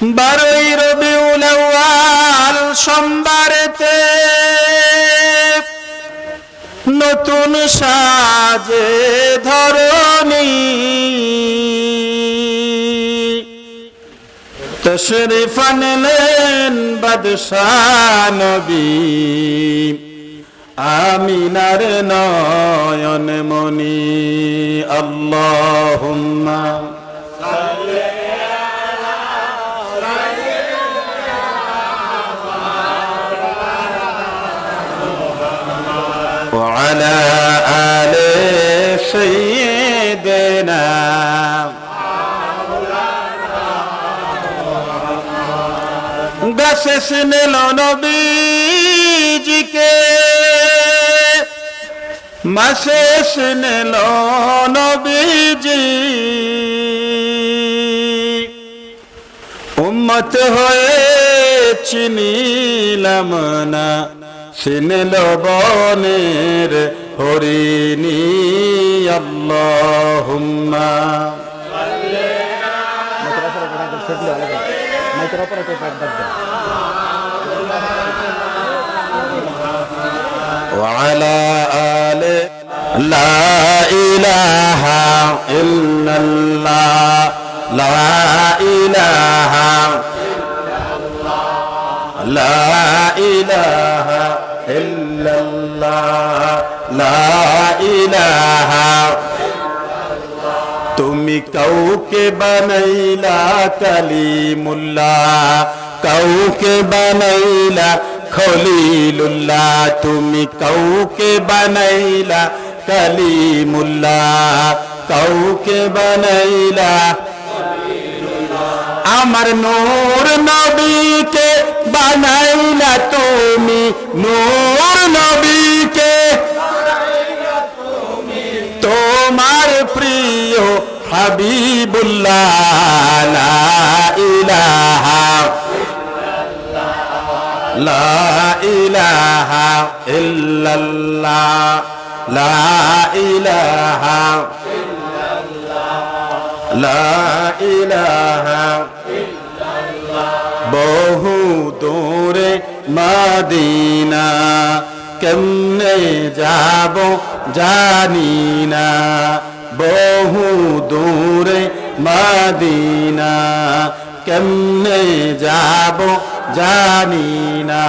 বারোই রবিউল আউয়াল সোমবারেতে নতুন সাজে ধরণী তশরিফ আনলেন বাদশাহ নবী। আমিনার নয়ন মনি আল্লাহুম্মা وعلى آل سيدنا গাছে সিনেল নবীজিকে মাসে সিনেল নবীজি উম্মত হয়ে চিনিলাম না সিনেল বনের হরিণী আল্লাহুম্মা মাইকের অপারেটর পাইপ বাদ দাও وعلى آل لا إله إلا লা ইলাহা ইল্লাল্লাহ। লা ইলাহা তুমি কাউকে বানাইলা কালিমুল্লাহ। কাউকে বানাইলা খলিলুল্লাহ। তুমি কাউকে বানাইলা কালিমুল্লাহ। কাউকে বানাইলা আমার নূর নবীকে বানাইলা তুমি, নূর নবীকে। তোমার প্রিয় হাবিবুল্লাহ ইলাহা লা ইলাহা ইল্লাল্লাহ, লা ইলাহা লা বহু দূরে মাদিনা। কেমনে যাব জানি না। বহু দূরে মাদিনা। কেমনে যাব জানি না।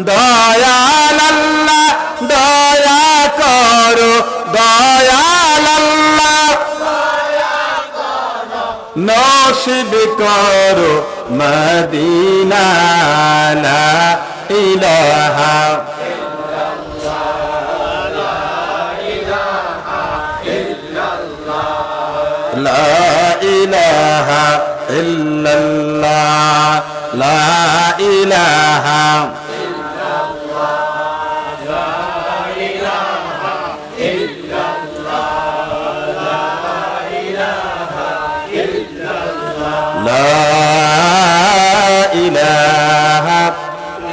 দয়াল আল্লাহ, দয়া করো। নসিব করো মদিনা লা ইলাহা لا إله إلا الله لا إله لا